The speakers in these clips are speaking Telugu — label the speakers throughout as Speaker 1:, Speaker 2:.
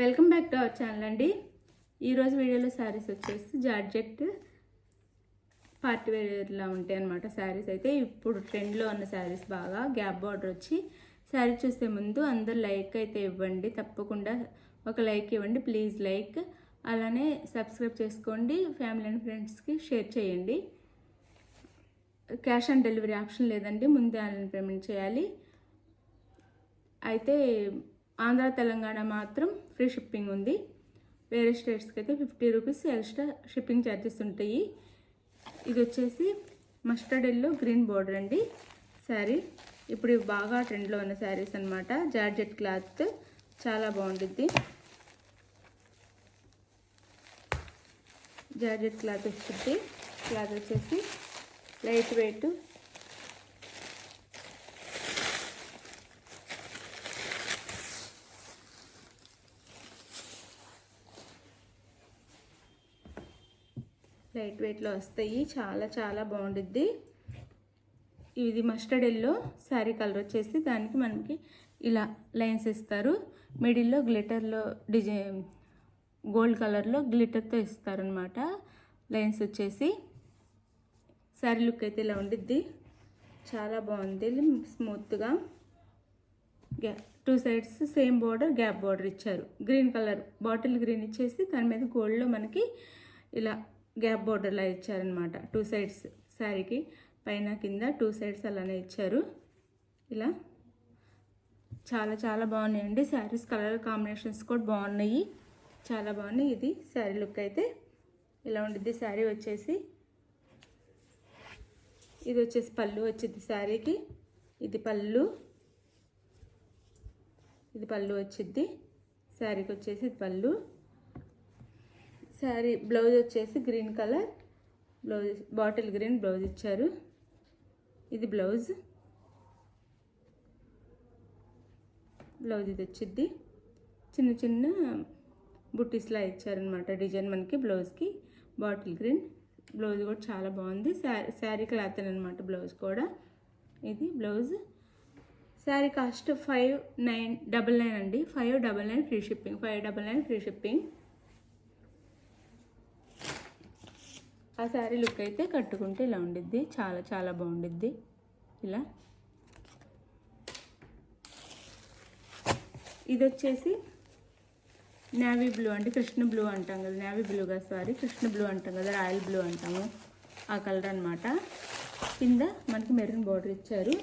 Speaker 1: Welcome back to our channel అండి. ఈరోజు వీడియోలో శారీస్ వచ్చేసి జార్జెట్ పార్టీ వేర్లా ఉంటాయి అనమాట శారీస్ అయితే. ఇప్పుడు ట్రెండ్లో ఉన్న శారీస్ బాగా గ్యాప్ బార్డర్ వచ్చి శారీ చూసే ముందు అందరు లైక్ అయితే ఇవ్వండి. తప్పకుండా ఒక లైక్ ఇవ్వండి. ప్లీజ్ లైక్ అలానే సబ్స్క్రైబ్ చేసుకోండి. ఫ్యామిలీ అండ్ ఫ్రెండ్స్కి షేర్ చేయండి. క్యాష్ ఆన్ డెలివరీ ఆప్షన్ లేదండి. ముందే ఆన్లైన్ పేమెంట్ చేయాలి. అయితే ఆంధ్ర తెలంగాణ మాత్రం ఫ్రీ షిప్పింగ్ ఉంది. వేరే స్టేట్స్కి అయితే fifty rupees extra shipping charges ఉంటాయి. ఇది వచ్చేసి మస్టర్డ్ ఎల్లో గ్రీన్ బోర్డర్ అండి. శారీ ఇప్పుడు ఇవి బాగా ట్రెండ్లో ఉన్న శారీస్ అనమాట జార్జెట్ క్లాత్ చాలా బాగుంటుంది జార్జెట్ క్లాత్ వచ్చింది క్లాత్ వచ్చేసి లైట్ వెయిట్ లైట్ వెయిట్లో వస్తాయి. చాలా చాలా బాగుంటుంది ఇది మస్టర్డ్ ఎల్లో శారీ కలర్ వచ్చేసి దానికి మనకి ఇలా లైన్స్ ఇస్తారు. మిడిల్లో గ్లిటర్లో డిజైన్ గోల్డ్ కలర్లో గ్లిటర్తో ఇస్తారనమాట లైన్స్ వచ్చేసి శారీ లుక్ అయితే ఇలా ఉండిద్ది. చాలా బాగుంది. స్మూత్గా. గ్యా two sides same border gap border ఇచ్చారు. గ్రీన్ కలర్ బాటిల్ గ్రీన్ ఇచ్చేసి దాని మీద గోల్డ్లో మనకి ఇలా గ్యాప్ బోర్డర్లా ఇచ్చారనమాట టూ సైడ్స్ శారీకి పైన కింద టూ సైడ్స్ అలానే ఇచ్చారు. ఇలా చాలా చాలా బాగున్నాయండి. శారీస్ కలర్ కాంబినేషన్స్ కూడా బాగున్నాయి. చాలా బాగున్నాయి. ఇది శారీ లుక్ అయితే ఇలా ఉండిద్ది. శారీ వచ్చేసి ఇది వచ్చేసి పళ్ళు వచ్చింది శారీకి. ఇది పళ్ళు. ఇది పళ్ళు వచ్చింది శారీకి వచ్చేసి ఇది పళ్ళు. శారీ బ్లౌజ్ వచ్చేసి green colour blouse bottle green blouse ఇచ్చారు. ఇది బ్లౌజ్. బ్లౌజ్ ఇది వచ్చింది చిన్న చిన్న బుట్టీస్లా ఇచ్చారనమాట డిజైన్ మనకి బ్లౌజ్కి బాటిల్ గ్రీన్. బ్లౌజ్ కూడా చాలా బాగుంది. శారీ శారీ క్లాత్ అనమాట బ్లౌజ్ కూడా. ఇది blouse. Sari cost five nine double nine అండి. Five double nine free shipping. Five double nine free shipping. ఆ శారీ లుక్ అయితే కట్టుకుంటే ఇలా ఉండిద్ది. చాలా చాలా బాగుండిద్ది. ఇలా. ఇది వచ్చేసి నేవీ బ్లూ అంటే కృష్ణ బ్లూ అంటాం కదా. నేవీ బ్లూగా సారీ కృష్ణ బ్లూ అంటాం కదా. రాయల్ బ్లూ అంటాము. ఆ కలర్ అనమాట కింద మనకి మెరూన్ బార్డర్ ఇచ్చారు.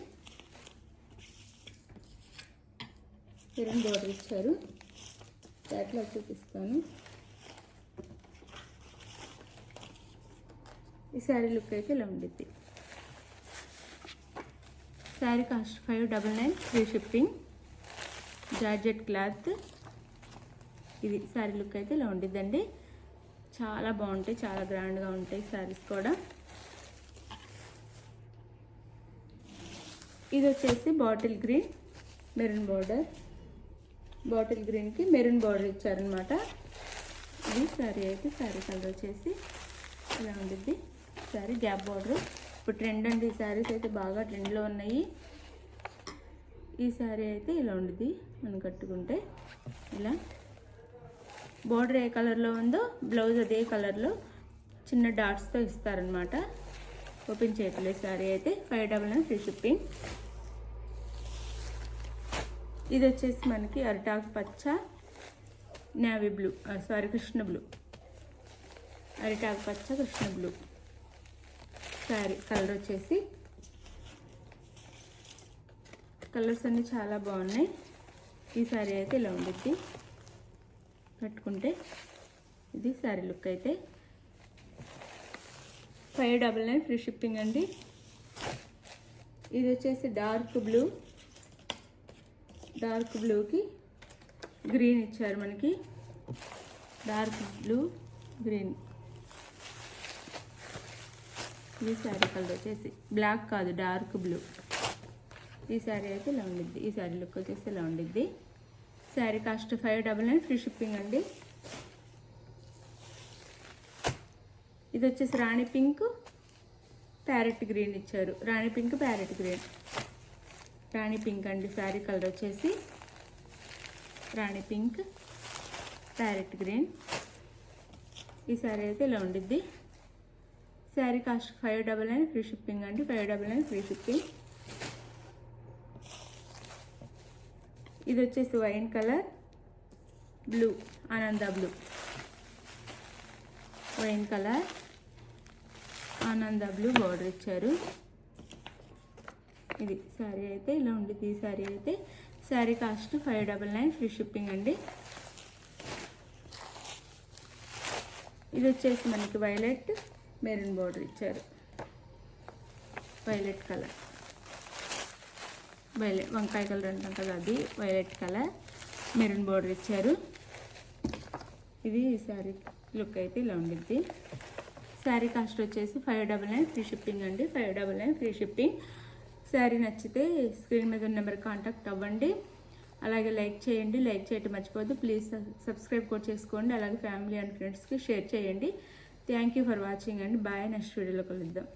Speaker 1: మెరూన్ బార్డర్ ఇచ్చారు. అట్లా చూపిస్తాను. ఈ శారీ లుక్ అయితే ఇలా ఉండిద్ది. Sari cost five double nine free shipping georgette cloth. ఇది శారీ లుక్ అయితే ఇలా ఉండిద్దండి. చాలా బాగుంటాయి చాలా గ్రాండ్గా ఉంటాయి శారీస్ కూడా. ఇది వచ్చేసి bottle green maroon border. Bottle గ్రీన్కి మెరూన్ బార్డర్ ఇచ్చారనమాట ఇది శారీ అయితే శారీ కలర్ వచ్చేసి ఇలా ఉండిద్ది. Sari gap border. ఇప్పుడు ట్రెండ్ అండి ఈ శారీస్ అయితే బాగా ట్రెండ్లో ఉన్నాయి. ఈ శారీ అయితే ఇలా ఉండిద్ది మనం కట్టుకుంటే. ఇలా. బార్డర్ ఏ కలర్లో ఉందో బ్లౌజ్ అదే కలర్లో చిన్న డాట్స్తో ఇస్తారనమాట ఓపెన్ చేయట్లేదు శారీ అయితే. Five double nine free shipping. ఇది వచ్చేసి మనకి అరిటాకు పచ్చ navy blue sari Krishna blue. అరిటాకు పచ్చ కృష్ణ బ్లూ. శారీ కలర్ వచ్చేసి కలర్స్ అన్నీ చాలా బాగున్నాయి. ఈ శారీ అయితే ఇలా ఉండిద్ది. కట్టుకుంటే ఇది శారీ లుక్ అయితే. Five double nine free shipping అండి. ఇది వచ్చేసి డార్క్ బ్లూ. డార్క్ బ్లూకి గ్రీన్ ఇచ్చారు మనకి. Dark blue green. ఈ శారీ కలర్ వచ్చేసి బ్లాక్ కాదు డార్క్ బ్లూ. ఈ శారీ అయితే ఇలా ఉండిద్ది. ఈ శారీ లుక్ వచ్చేసి ఇలా ఉండిద్ది. Sari cost five double nine free shipping అండి. ఇది వచ్చేసి రాణి పింక్ ప్యారెట్ గ్రీన్ ఇచ్చారు. రాణి పింక్ ప్యారెట్ గ్రీన్. రాణి పింక్ అండి శారీ కలర్ వచ్చేసి. రాణి పింక్ ప్యారెట్ గ్రీన్. ఈ శారీ అయితే ఇలా ఉండిద్ది. Sari cost five double nine free shipping అండి. Five double nine free shipping. ఇది వచ్చేసి wine colour blue Ananda blue. Wine colour Ananda blue border ఇచ్చారు. ఇది శారీ అయితే ఇలా ఉండిద్ది ఈ శారీ అయితే. Sari cost five double nine free shipping అండి. ఇది వచ్చేసి మనకి వైలెట్ మెరూన్ బార్డర్ ఇచ్చారు. వైలెట్ కలర్ వైలెట్ వంకాయ కలర్ అంటాం కదా అది. వైలెట్ కలర్ మెరూన్ బార్డర్ ఇచ్చారు. ఇది శారీ లుక్ అయితే ఇలా ఉండిద్ది. శారీ కాస్ట్ వచ్చేసి five double nine free shipping అండి. Five double nine free shipping sari నచ్చితే స్క్రీన్ మీద ఉన్న నెంబర్ కాంటాక్ట్ అవ్వండి. అలాగే లైక్ చేయండి. లైక్ చేయటం మర్చిపోద్దు ప్లీజ్ సబ్స్క్రైబ్ కూడా చేసుకోండి. అలాగే ఫ్యామిలీ అండ్ ఫ్రెండ్స్కి షేర్ చేయండి. Thank you for watching and bye next వీడియోలో కలుద్దాం.